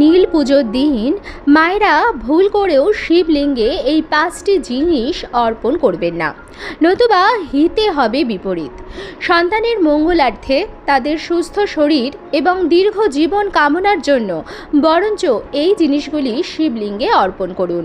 নীল পুজোর দিন মায়েরা ভুল করেও শিবলিঙ্গে এই পাঁচটি জিনিস অর্পণ করবেন না। নতুবা হিতে হবে বিপরীত। সন্তানের মঙ্গলার্থে তাদের সুস্থ শরীর এবং দীর্ঘ জীবন কামনার জন্য বরঞ্চ এই জিনিসগুলি শিবলিঙ্গে অর্পণ করুন।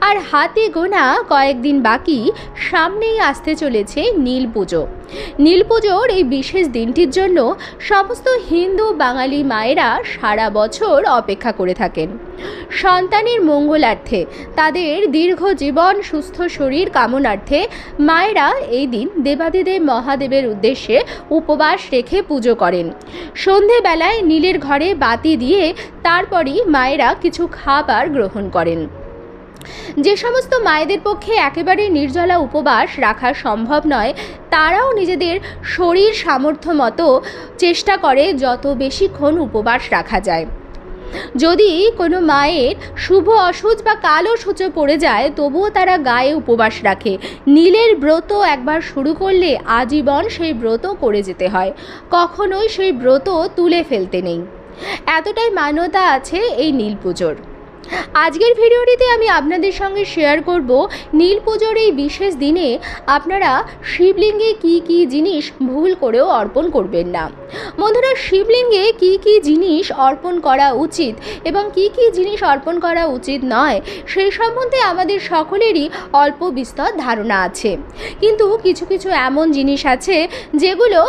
আর হাতে গোনা কয়েকদিন বাকি সামনেই আসতে চলেছে নীল পুজো। নীল পুজোর এই বিশেষ দিনটির জন্য সমস্ত হিন্দু বাঙালি মায়েরা সারা বছর অপেক্ষা করে থাকেন। সন্তানের মঙ্গলার্থে, তাদের দীর্ঘ জীবন সুস্থ শরীর কামনার্থে মায়েরা এই দিন দেবাদিদেব মহাদেবের উদ্দেশ্যে উপবাস রেখে পুজো করেন। সন্ধেবেলায় নীলের ঘরে বাতি দিয়ে তারপরই মায়েরা কিছু খাবার গ্রহণ করেন। যে সমস্ত মায়েদের পক্ষে একেবারে নির্জলা উপবাস রাখা সম্ভব নয়, তারাও নিজেদের শরীর সামর্থ্য মতো চেষ্টা করে যত বেশিক্ষণ উপবাস রাখা যায়। যদি কোনো মায়ের শুভ অসুচ বা কালো সূচো পড়ে যায়, তবুও তারা গায়ে উপবাস রাখে। নীলের ব্রত একবার শুরু করলে আজীবন সেই ব্রত করে যেতে হয়। কখনোই সেই ব্রত তুলে ফেলতে নেই। এতটাই মান্যতা আছে এই নীল পুজোর। আজকের ভিডিওটিতে আমি আপনাদের সঙ্গে শেয়ার করব নীল পুজোর এই বিশেষ দিনে আপনারা শিবলিঙ্গে কি কি জিনিস ভুল করেও অর্পণ করবেন না। বন্ধুরা, শিবলিঙ্গে কি কি জিনিস অর্পণ করা উচিত এবং কি কি জিনিস অর্পণ করা উচিত নয় সেই সম্বন্ধে আমাদের সকলেরই অল্প বিস্তর ধারণা আছে। কিন্তু কিছু কিছু এমন জিনিস আছে যেগুলো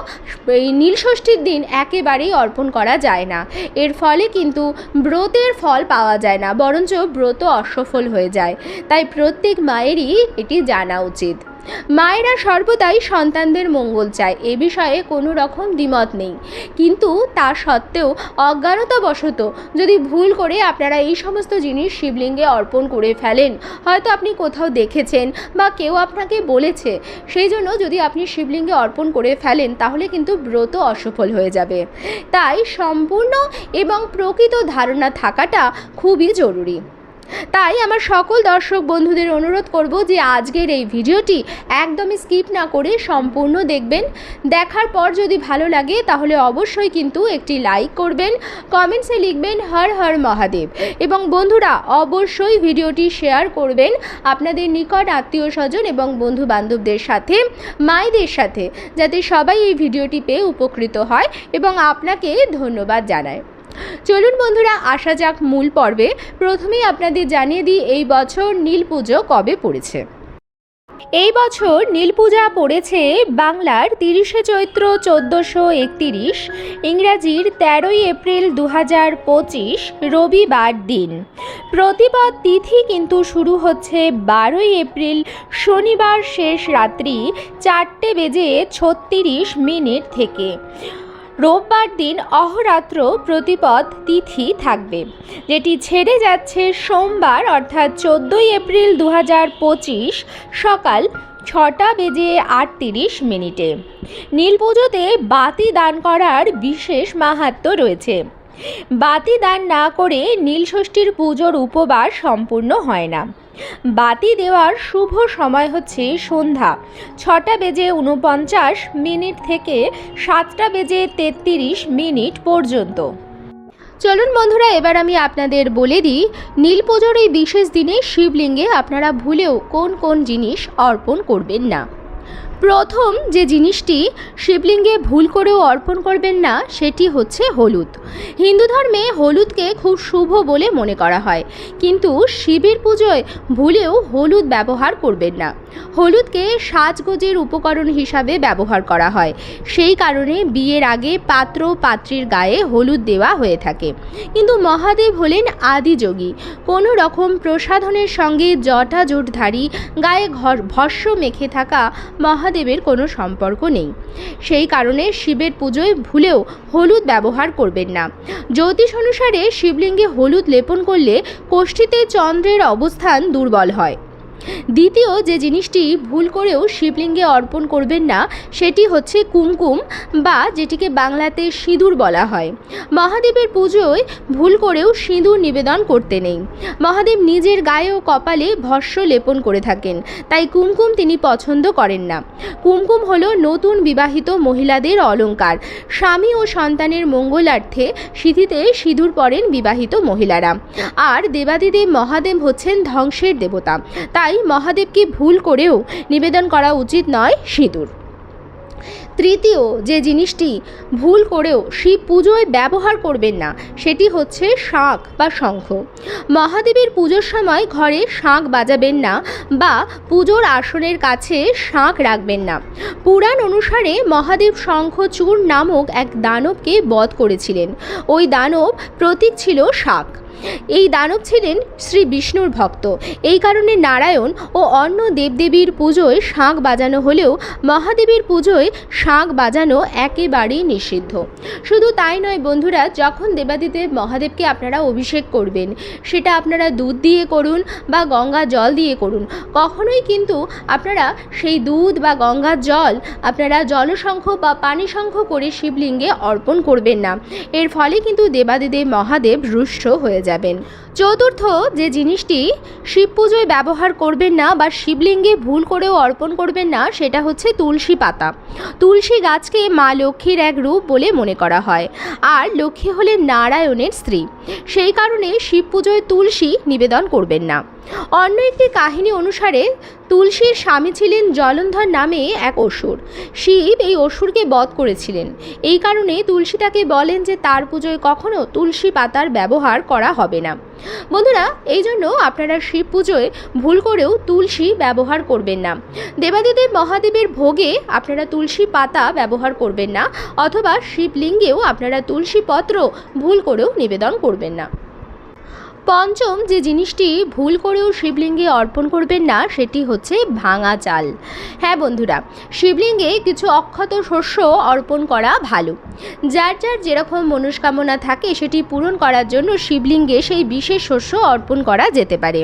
এই নীলষষ্ঠীর দিন একেবারেই অর্পণ করা যায় না। এর ফলে কিন্তু ব্রতের ফল পাওয়া যায় না, বরঞ্চ ব্রত অসফল হয়ে যায়। তাই প্রত্যেক মায়েরই এটি জানা উচিত। মায়েরা সর্বদাই সন্তানদের মঙ্গল চায়। এ বিষয়ে কোনো রকম দ্বিমত নেই। কিন্তু তা সত্ত্বেও অজ্ঞানতাবশত যদি ভুল করে আপনারা এই সমস্ত জিনিস শিবলিঙ্গে অর্পণ করে ফেলেন, হয়তো আপনি কোথাও দেখেছেন বা কেউ আপনাকে বলেছে। সেই জন্য যদি আপনি শিবলিঙ্গে অর্পণ করে ফেলেন, তাহলে কিন্তু ব্রত অসফল হয়ে যাবে। তাই সম্পূর্ণ এবং প্রকৃত ধারণা থাকাটা খুবই জরুরি। তাই আমার সকল দর্শক বন্ধুদের অনুরোধ করব যে আজকের এই ভিডিওটি একদমই স্কিপ না করে সম্পূর্ণ দেখবেন। দেখার পর যদি ভালো লাগে তাহলে অবশ্যই কিন্তু একটি লাইক করবেন, কমেন্টসে লিখবেন হর হর মহাদেব। এবং বন্ধুরা, অবশ্যই ভিডিওটি শেয়ার করবেন আপনাদের নিকট আত্মীয় স্বজন এবং বন্ধু বান্ধবদের সাথে, মায়েদের সাথে, যাতে সবাই এই ভিডিওটি পেয়ে উপকৃত হয় এবং আপনাকে ধন্যবাদ জানায়। চলুন বন্ধুরা, আসা যাক মূল পর্বে। প্রথমেই আপনাদের জানিয়ে দিই, এই বছর নীল পুজো কবে পড়েছে? এই বছর নীল পূজা পড়েছে বাংলার তিরিশে চৈত্র চোদ্দোশো একতিরিশ, ইংরাজির তেরোই এপ্রিল দু হাজার পঁচিশ, রবিবার দিন। প্রতিপদ তিথি কিন্তু শুরু হচ্ছে বারোই এপ্রিল, শনিবার শেষ রাত্রি চারটে বেজে ছত্রিশ মিনিট থেকে। রোববার দিন অহরাত্র প্রতিপদ তিথি থাকবে, যেটি ছেড়ে যাচ্ছে সোমবার, অর্থাৎ চোদ্দোই এপ্রিল দু হাজার পঁচিশ সকাল ছটা বেজে আটত্রিশ মিনিটে। নীল পুজোতে বাতি দান করার বিশেষ মাহাত্ম্য রয়েছে। বাতি দান না করে নীলষষ্ঠীর পুজোর উপবাস সম্পূর্ণ হয় না। বাতি দেওয়ার শুভ সময় হচ্ছে সন্ধ্যা। ছটা বেজে উনপঞ্চাশ মিনিট থেকে সাতটা বেজে তেত্রিশ মিনিট পর্যন্ত। চলুন বন্ধুরা, এবার আমি আপনাদের বলে দিই নীল পুজোর এই বিশেষ দিনে শিবলিঙ্গে আপনারা ভুলেও কোন কোন জিনিস অর্পণ করবেন না। প্রথম যে জিনিসটি শিবলিঙ্গে ভুল করেও অর্পণ করবেন না, সেটি হচ্ছে হলুদ। হিন্দু ধর্মে হলুদকে খুব শুভ বলে মনে করা হয়, কিন্তু শিবের পুজোয় ভুলেও হলুদ ব্যবহার করবেন না। হলুদকে সাজগোজের উপকরণ হিসাবে ব্যবহার করা হয়। সেই কারণে বিয়ের আগে পাত্র পাত্রীর গায়ে হলুদ দেওয়া হয়ে থাকে। কিন্তু মহাদেব হলেন আদিযোগী। কোনো রকম প্রসাধনের সঙ্গে জটা জোটধারী গায়ে ঘর ভস্য মেখে থাকা মহাদেবের কোনো সম্পর্ক নেই। সেই কারণে শিবের পুজোয় ভুলেও হলুদ ব্যবহার করবেন না। জ্যোতিষ অনুসারে শিবলিঙ্গে হলুদ লেপন করলে কোষ্ঠীতে চন্দ্রের অবস্থান দুর্বল হয়। দ্বিতীয় যে জিনিসটি ভুল করেও শিবলিঙ্গে অর্পণ করবেন না, সেটি হচ্ছে কুমকুম বা যেটিকে বাংলাতে সিঁদুর বলা হয়। মহাদেবের পুজোয় ভুল করেও সিঁদুর নিবেদন করতে নেই। মহাদেব নিজের গায়ে ও কপালে ভস্য লেপন করে থাকেন, তাই কুমকুম তিনি পছন্দ করেন না। কুমকুম হলো নতুন বিবাহিত মহিলাদের অলংকার। স্বামী ও সন্তানের মঙ্গলার্থে সিঁথিতে সিঁদুর পরেন বিবাহিত মহিলারা। আর দেবাদিদেব মহাদেব হচ্ছেন ধ্বংসের দেবতা, তাই মহাদেবকে ভুল করেও নিবেদন করা উচিত নয় সিঁদুর। তৃতীয় যে জিনিসটি ভুল করেও শিব পুজোয় ব্যবহার করবেন না, সেটি হচ্ছে শাঁখ বা শঙ্খ। মহাদেবের পুজোর সময় ঘরে শাঁখ বাজাবেন না বা পুজোর আসনের কাছে শাঁখ রাখবেন না। পুরাণ অনুসারে মহাদেব শঙ্খচূড় নামক এক দানবকে বধ করেছিলেন। ওই দানব প্রতীক ছিল শাঁখ। এই দানব ছিলেন শ্রী বিষ্ণুর ভক্ত। এই কারণে নারায়ণ ও অন্য দেবদেবীর পুজোয় শাঁখ বাজানো হলেও মহাদেবীর পুজোয় শাঁখ বাজানো একেবারেই নিষিদ্ধ। শুধু তাই নয় বন্ধুরা, যখন দেবাদিদেব মহাদেবকে আপনারা অভিষেক করবেন, সেটা আপনারা দুধ দিয়ে করুন বা গঙ্গা জল দিয়ে করুন। কখনোই কিন্তু আপনারা সেই দুধ বা গঙ্গার জল আপনারা জলসংখ্য বা পানি সংখ্য করে শিবলিঙ্গে অর্পণ করবেন না। এর ফলে কিন্তু দেবাদিদেব মহাদেব রুষ্ট হয়ে যাবেন। চতুর্থ, যে জিনিসটি শিব পুজোয় ব্যবহার করবেন না বা শিবলিঙ্গে ভুল করেও অর্পণ করবেন না, সেটা হচ্ছে তুলসী পাতা। তুলসী গাছকে মা লক্ষ্মীর এক রূপ বলে মনে করা হয়। আর লক্ষ্মী হলেন নারায়ণের স্ত্রী। সেই কারণে শিব পুজোয় তুলসী নিবেদন করবেন না। অন্য একটি কাহিনী অনুসারে তুলসীর স্বামী ছিলেন জলন্ধর নামে এক অসুর। শিব এই অসুরকে বধ করেছিলেন। এই কারণে তুলসী তাকে বলেন যে তার পুজোয় কখনো তুলসী পাতার ব্যবহার করা হবে না। বন্ধুরা, এই জন্য আপনারা শিব পুজোয় ভুল করেও তুলসী ব্যবহার করবেন না। দেবাদিদেব মহাদেবের ভোগে আপনারা তুলসী পাতা ব্যবহার করবেন না, অথবা শিবলিঙ্গেও আপনারা তুলসী পত্র ভুল করেও নিবেদন করবেন না। পঞ্চম যে জিনিসটি ভুল করেও শিবলিঙ্গে অর্পণ করবেন না, সেটি হচ্ছে ভাঙা চাল। হ্যাঁ বন্ধুরা, শিবলিঙ্গে কিছু অক্ষত শস্য অর্পণ করা ভালো। যার যার যেরকম মনস্কামনা থাকে, সেটি পূরণ করার জন্য শিবলিঙ্গে সেই বিশেষ শস্য অর্পণ করা যেতে পারে।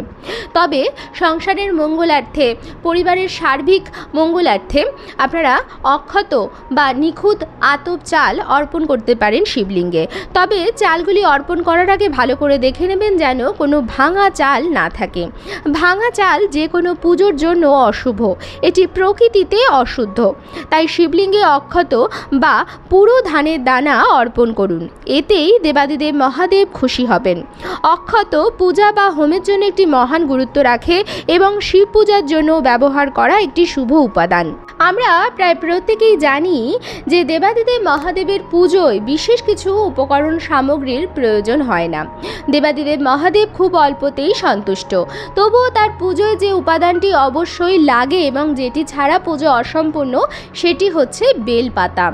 তবে সংসারের মঙ্গলার্থে, পরিবারের সার্বিক মঙ্গলার্থে আপনারা অক্ষত বা নিখুঁত আতপ চাল অর্পণ করতে পারেন শিবলিঙ্গে। তবে চালগুলি অর্পণ করার আগে ভালো করে দেখে নেবেন যেন কোনো ভাঙা চাল না থাকে। ভাঙা চাল যে কোনো পুজোর জন্য অশুভ। এটি প্রকৃতিতে অশুদ্ধ। তাই শিবলিঙ্গে অক্ষত বা পুরো ধানের দানা অর্পণ করুন। এতেই দেবাদিদেব মহাদেব খুশি হবেন। অক্ষত পূজা বা হোমের জন্য একটি মহান গুরুত্ব রাখে এবং শিব পূজার জন্য ব্যবহার করা একটি শুভ উপাদান। আমরা প্রায় প্রত্যেকেই জানি যে দেবাদিদেব মহাদেবের পুজোয় বিশেষ কিছু উপকরণ সামগ্রীর প্রয়োজন হয় না। দেবাদিদেব মহাদেব খুব অল্পতেই সন্তুষ্ট। তবুও তার পুজোয় যে উপাদানটি অবশ্যই লাগে এবং যেটি ছাড়া পুজো অসম্পূর্ণ, সেটি হচ্ছে বেলপাতা।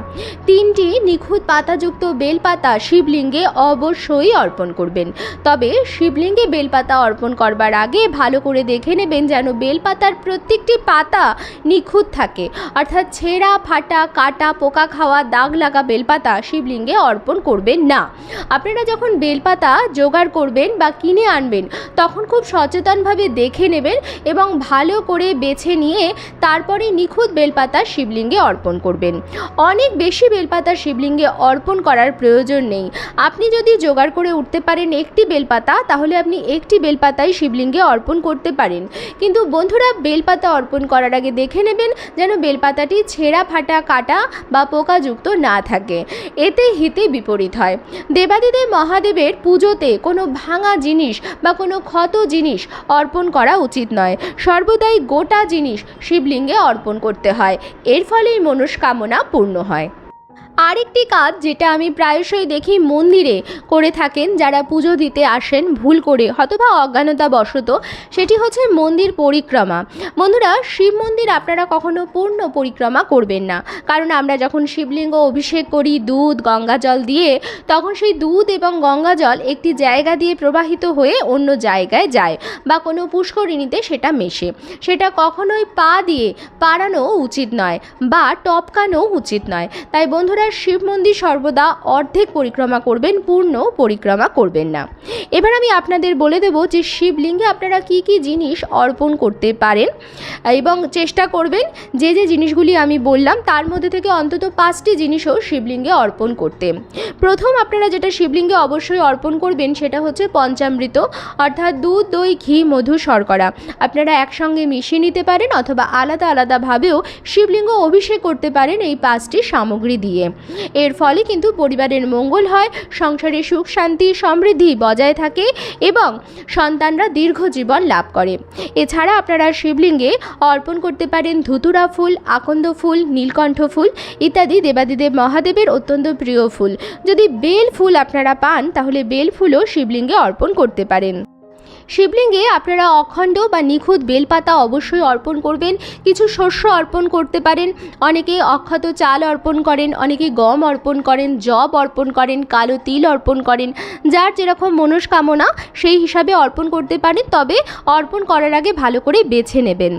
তিনটি নিখুঁত পাতাযুক্ত বেলপাতা শিবলিঙ্গে অবশ্যই অর্পণ করবেন। তবে শিবলিঙ্গে বেলপাতা অর্পণ করবার আগে ভালো করে দেখে নেবেন যেন বেলপাতার প্রত্যেকটি পাতা নিখুঁত থাকে। অর্থাৎ ছেঁড়া, ফাটা, কাটা, পোকা খাওয়া, দাগ লাগা বেলপাতা শিবলিঙ্গে অর্পণ করবেন না। আপনারা যখন বেলপাতা জোগাড় করবেন বা কিনে আনবেন, তখন খুব সচেতনভাবে দেখে নেবেন এবং ভালো করে বেছে নিয়ে তারপরে নিখুঁত বেলপাতা শিবলিঙ্গে অর্পণ করবেন। অনেক বেশি বেলপাতা শিবলিঙ্গে অর্পণ করার প্রয়োজন নেই। আপনি যদি জোগাড় করে উঠতে পারেন একটি বেলপাতা, তাহলে আপনি একটি বেলপাতাই শিবলিঙ্গে অর্পণ করতে পারেন। কিন্তু বন্ধুরা, বেলপাতা অর্পণ করার আগে দেখে নেবেন যেন বেলপাতাটি ছেঁড়া, ফাটা, কাটা বা পোকাযুক্ত না থাকে। এতে হিতে বিপরীত হয়। দেবাদিদেব মহাদেবের পুজোতে কোনো ভাঙা জিনিস বা কোনো ক্ষত জিনিস অর্পণ করা উচিত নয়। সর্বদাই গোটা জিনিস শিবলিঙ্গে অর্পণ করতে হয়। এর ফলেই মনস্কামনা পূর্ণ হয়। আরেকটি কাজ যেটা আমি প্রায়শই দেখি মন্দিরে করে থাকেন, যারা পুজো দিতে আসেন ভুল করে অথবা অজ্ঞানতা বশত, সেটি হচ্ছে মন্দির পরিক্রমা। বন্ধুরা, শিব মন্দির আপনারা কখনো পূর্ণ পরিক্রমা করবেন না। কারণ আমরা যখন শিবলিঙ্গ অভিষেক করি, দুধ, গঙ্গা জল দিয়ে, তখন সেই দুধ এবং গঙ্গা জল একটি জায়গা দিয়ে প্রবাহিত হয়ে অন্য জায়গায় যায় বা কোনো পুষ্করিণীতে সেটা মেশে। সেটা কখনোই পা দিয়ে পাড়ানো উচিত নয় বা টপকানো উচিত নয়। তাই বন্ধুরা শিব মন্দির সর্বদা অর্ধেক পরিক্রমা করবেন, পূর্ণ পরিক্রমা করবেন না। এবার আমি আপনাদের বলে দেব যে শিবলিঙ্গে আপনারা কি কি জিনিস অর্পণ করতে পারেন এবং চেষ্টা করবেন যে যে জিনিসগুলি আমি বললাম, তার মধ্যে থেকে অন্তত পাঁচটি জিনিসও শিবলিঙ্গে অর্পণ করতে। প্রথম আপনারা যেটা শিবলিঙ্গে অবশ্যই অর্পণ করবেন, সেটা হচ্ছে পঞ্চামৃত, অর্থাৎ দুধ, দই, ঘি, মধু, শর্করা। আপনারা একসঙ্গে মিশিয়ে নিতে পারেন অথবা আলাদা আলাদাভাবেও শিবলিঙ্গ অভিষেক করতে পারেন এই পাঁচটি সামগ্রী দিয়ে। এর ফলে কিন্তু পরিবারের মঙ্গল হয়, সংসারে সুখ, শান্তি, সমৃদ্ধি বজায় থাকে এবং সন্তানরা দীর্ঘ জীবন লাভ করে। এছাড়া আপনারা শিবলিঙ্গে অর্পণ করতে পারেন ধুতুরা ফুল, আকন্দ ফুল, নীলকণ্ঠ ফুল ইত্যাদি দেবাদিদেব মহাদেবের অত্যন্ত প্রিয় ফুল। যদি বেল ফুল আপনারা পান, তাহলে বেল ফুলও শিবলিঙ্গে অর্পণ করতে পারেন। শিবলিঙ্গে আপনারা অখণ্ড বা নিখুঁত বেলপাতা অবশ্যই অর্পণ করবেন। কিছু শস্য অর্পণ করতে পারেন। অনেকে অক্ষত চাল অর্পণ করেন, অনেকে গম অর্পণ করেন জব অর্পণ করেন, কালো তিল অর্পণ করেন। যার যেরকম মনস্কামনা, সেই হিসাবে অর্পণ করতে পারেন, তবে অর্পণ করার আগে ভালো করে বেছে নেবেন।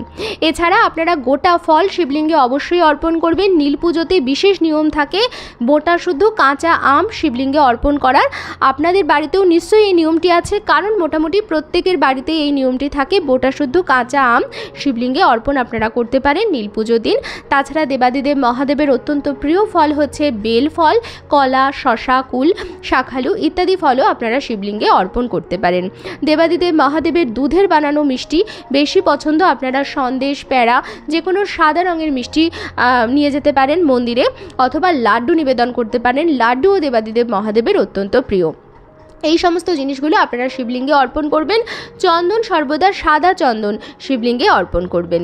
এছাড়া আপনারা গোটা ফল শিবলিঙ্গে অবশ্যই অর্পণ করবেন। নীল পুজোতে বিশেষ নিয়ম থাকে, বোটা শুদ্ধ কাঁচা আম শিবলিঙ্গে অর্পণ করার। আপনাদের বাড়িতেও নিশ্চয়ই এই নিয়মটি আছে, কারণ মোটামুটি প্রত্যেকের বাড়িতে এই নিয়মটি থাকে। বোটা শুদ্ধ কাঁচা আম শিবলিঙ্গে অর্পণ আপনারা করতে পারেন নীল পুজো দিন। তাছাড়া দেবাদিদেব মহাদেবের অত্যন্ত প্রিয় ফল হচ্ছে বেল ফল, কলা শশা কুল, শাখালু ইত্যাদি ফলও আপনারা শিবলিঙ্গে অর্পণ করতে পারেন। দেবাদিদেব মহাদেবের দুধের বানানো মিষ্টি বেশি পছন্দ আপনারা সন্দেশ প্যাড়া যে কোনো সাদা রঙের মিষ্টি নিয়ে যেতে পারেন মন্দিরে। অথবা লাড্ডু নিবেদন করতে পারেন। লাড্ডুও দেবাদিদেব মহাদেবের অত্যন্ত প্রিয়। এই সমস্ত জিনিসগুলো আপনারা শিবলিঙ্গে অর্পণ করবেন। চন্দন সর্বদা সাদা চন্দন শিবলিঙ্গে অর্পণ করবেন।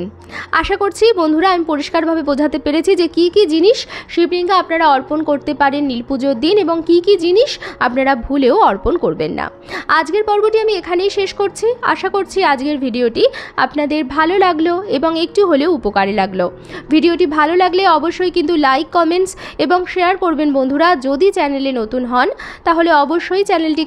আশা করছি বন্ধুরা আমি পরিষ্কারভাবে বোঝাতে পেরেছি যে কি কি জিনিস শিবলিঙ্গে আপনারা অর্পণ করতে পারেন নীল পুজোর দিন এবং কি কি জিনিস আপনারা ভুলেও অর্পণ করবেন না। আজকের পর্বটি আমি এখানেই শেষ করছি। আশা করছি আজকের ভিডিওটি আপনাদের ভালো লাগল এবং একটু হলেও উপকারে লাগল। ভিডিওটি ভালো লাগলে অবশ্যই কিন্তু লাইক, কমেন্টস এবং শেয়ার করবেন বন্ধুরা। যদি চ্যানেলে নতুন হন, তাহলে অবশ্যই